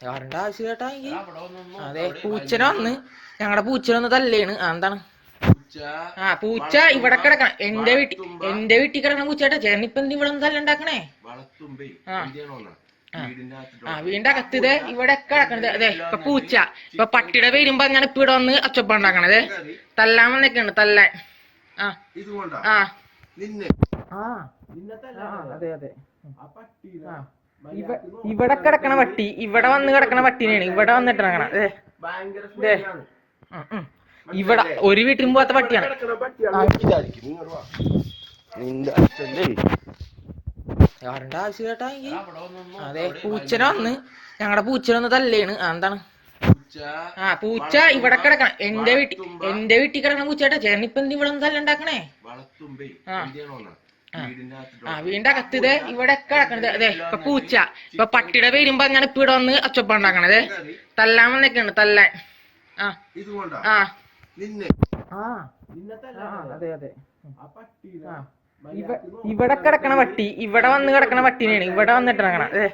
യാറിന്റെ ആവശ്യം കേട്ടാ എനിക്ക് അതെ പൂച്ചനെ വന്ന്. ഞങ്ങളുടെ പൂച്ചന വന്ന് തല്ലേണ്. എന്താണ്? ആ പൂച്ച ഇവിടെ കിടക്കണം. എന്റെ വീട്ടിൽ എന്റെ വീട്ടിൽ കിടക്കണ പൂച്ചേട്ടാ ചേട്ടൻ ഇപ്പൊ എന്ത് ഇവിടെ തല്ലുണ്ടാക്കണേ? ആ. വീടിന്റെ അകത്ത് ഇത് ഇവിടെ കിടക്കണത്. അതെ ഇപ്പൊ പൂച്ച. ഇപ്പൊ പട്ടിയുടെ പേരും പറഞ്ഞാണ് ഇപ്പൊ ഇവിടെ വന്ന് ഒച്ചപ്പ ഉണ്ടാക്കണത്. തല്ലാൻ വന്നൊക്കെയാണ് തല്ലാൻ. ആ. ആ. നിന്നെ. ആ? അതെ അതെ. ആ. ഇവിടെ കിടക്കണ പട്ടി ഇവിടെ വന്ന് കിടക്കണ പട്ടിനെയാണ് ഇവിടെ വന്നിട്ട് ഉം. ഇവിടെ ഒരു വീട്ടിലും പോവാത്ത പട്ടിയാണ് കിടക്കണ ആവശ്യം കേട്ടാ അതെ പൂച്ചന വന്ന്. ഞങ്ങളുടെ പൂച്ചനെ വന്ന് തല്ലേണ്. എന്താണ്? ആ പൂച്ച ഇവിടെ കിടക്കണം. എന്റെ വീട്ടിൽ എന്റെ വീട്ടിൽ കിടക്കണ പൂച്ചേട്ടാ ചേട്ടൻ ഇപ്പൊ എന്ത് ഇവിടെ തല്ലുണ്ടാക്കണേ? വളർത്തുമ്പേ ആ. ആ. അകത്ത് ഇത് ഇവിടെ കിടക്കണത് അതെ ഇപ്പൊ പൂച്ച. ഇപ്പൊ പട്ടിയുടെ വരുമ്പോ അങ്ങനെ ഇപ്പൊ ഇവിടെ വന്ന് അച്ചപ്പ ഉണ്ടാക്കണത്. തല്ലാൻ വന്നേക്കാണ് തല്ലാൻ. ആ. ഇത് കൊണ്ടാ ആ. നിന്നെ. ആ. നിന്നെ ആ, തല്ലാനാ? അതെ അതെ. ഇവിടെ കിടക്കണ പട്ടി ഇവിടെ വന്ന് കിടക്കണ പട്ടിനെയാണ്. ഇവിടെ വന്നിട്ട് ഇറങ്ങണ അതെ.